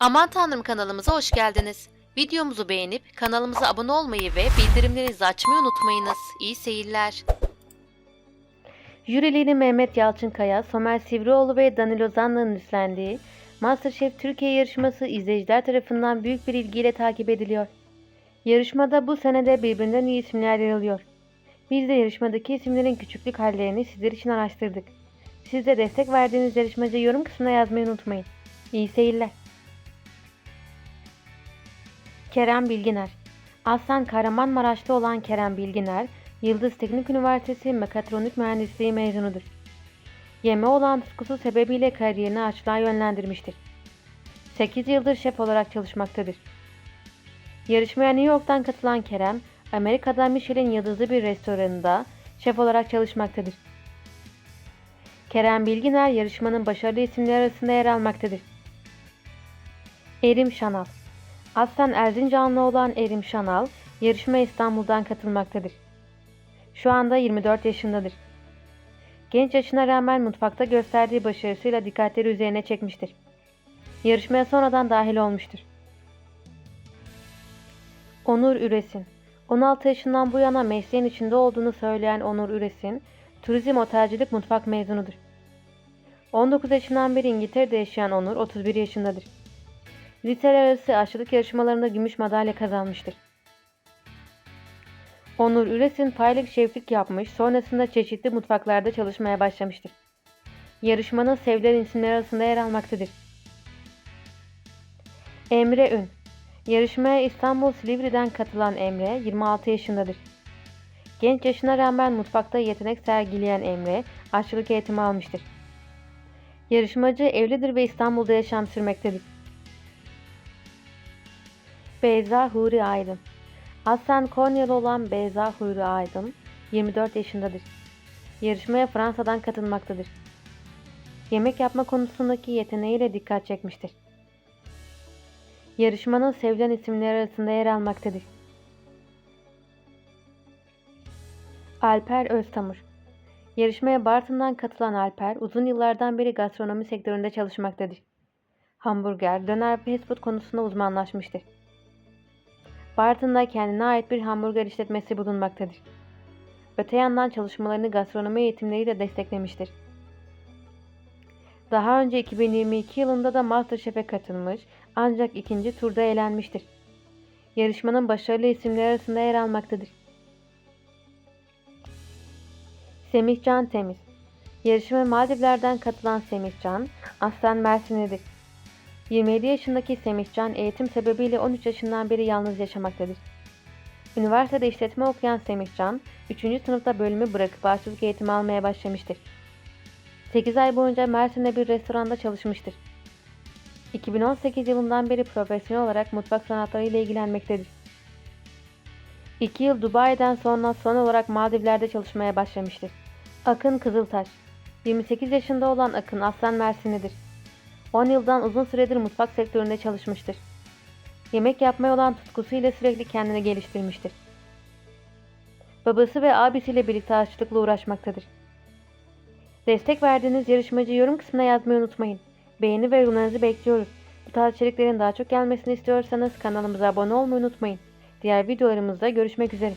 Aman Tanrım kanalımıza hoş geldiniz. Videomuzu beğenip kanalımıza abone olmayı ve bildirimlerinizi açmayı unutmayınız. İyi seyirler. Jürileri Mehmet Yalçınkaya, Somer Sivrioğlu ve Danilo Zanlı'nın üstlendiği MasterChef Türkiye yarışması izleyiciler tarafından büyük bir ilgiyle takip ediliyor. Yarışmada bu senede birbirinden iyi isimler yer alıyor. Biz de yarışmadaki isimlerin küçüklük hallerini sizler için araştırdık. Siz de destek verdiğiniz yarışmacı yorum kısmına yazmayı unutmayın. İyi seyirler. Kerem Bilginer Aslen Kahramanmaraş'ta olan Kerem Bilginer, Yıldız Teknik Üniversitesi Mekatronik Mühendisliği mezunudur. Yeme olan tutkusu sebebiyle kariyerini açlığa yönlendirmiştir. 8 yıldır şef olarak çalışmaktadır. Yarışmaya New York'tan katılan Kerem, Amerika'da Michelin yıldızlı bir restoranında şef olarak çalışmaktadır. Kerem Bilginer yarışmanın başarılı isimleri arasında yer almaktadır. Erim Şanal Aslen Erzincanlı olan Erim Şanal, yarışmaya İstanbul'dan katılmaktadır. Şu anda 24 yaşındadır. Genç yaşına rağmen mutfakta gösterdiği başarısıyla dikkatleri üzerine çekmiştir. Yarışmaya sonradan dahil olmuştur. Onur Üresin 16 yaşından bu yana mesleğin içinde olduğunu söyleyen Onur Üresin, turizm otelcilik mutfak mezunudur. 19 yaşından beri İngiltere'de yaşayan Onur 31 yaşındadır. Liseler arası aşçılık yarışmalarında gümüş madalya kazanmıştır. Onur Üresin paylık şeflik yapmış, sonrasında çeşitli mutfaklarda çalışmaya başlamıştır. Yarışmanın sevilen isimleri arasında yer almaktadır. Emre Ün Yarışmaya İstanbul Silivri'den katılan Emre 26 yaşındadır. Genç yaşına rağmen mutfakta yetenek sergileyen Emre aşçılık eğitimi almıştır. Yarışmacı evlidir ve İstanbul'da yaşam sürmektedir. Beyza Huri Aydın Aslen Konyalı olan Beyza Huri Aydın 24 yaşındadır. Yarışmaya Fransa'dan katılmaktadır. Yemek yapma konusundaki yeteneğiyle dikkat çekmiştir. Yarışmanın sevilen isimleri arasında yer almaktadır. Alper Öztamur Yarışmaya Bartın'dan katılan Alper, uzun yıllardan beri gastronomi sektöründe çalışmaktadır. Hamburger, döner ve fast food konusunda uzmanlaşmıştır. Bartın'da kendine ait bir hamburger işletmesi bulunmaktadır. Öte yandan çalışmalarını gastronomi eğitimleriyle desteklemiştir. Daha önce 2022 yılında da MasterChef'e katılmış ancak ikinci turda elenmiştir. Yarışmanın başarılı isimleri arasında yer almaktadır. Semihcan Temiz Yarışma Maldivler'den katılan Semihcan, aslen Mersinlidir. 27 yaşındaki Semihcan eğitim sebebiyle 13 yaşından beri yalnız yaşamaktadır. Üniversitede işletme okuyan Semihcan, 3. sınıfta bölümü bırakıp aşçılık eğitimi almaya başlamıştır. 8 ay boyunca Mersin'de bir restoranda çalışmıştır. 2018 yılından beri profesyonel olarak mutfak sanatları ile ilgilenmektedir. 2 yıl Dubai'den sonra son olarak Maldivler'de çalışmaya başlamıştır. Akın Kızıltaş 28 yaşında olan Akın aslen Mersinlidir. 10 yıldan uzun süredir mutfak sektöründe çalışmıştır. Yemek yapmaya olan tutkusuyla sürekli kendini geliştirmiştir. Babası ve abisiyle birlikte aşçılıkla uğraşmaktadır. Destek verdiğiniz yarışmacı yorum kısmına yazmayı unutmayın. Beğeni ve yorumlarınızı bekliyoruz. Bu tarz içeriklerin daha çok gelmesini istiyorsanız kanalımıza abone olmayı unutmayın. Diğer videolarımızda görüşmek üzere.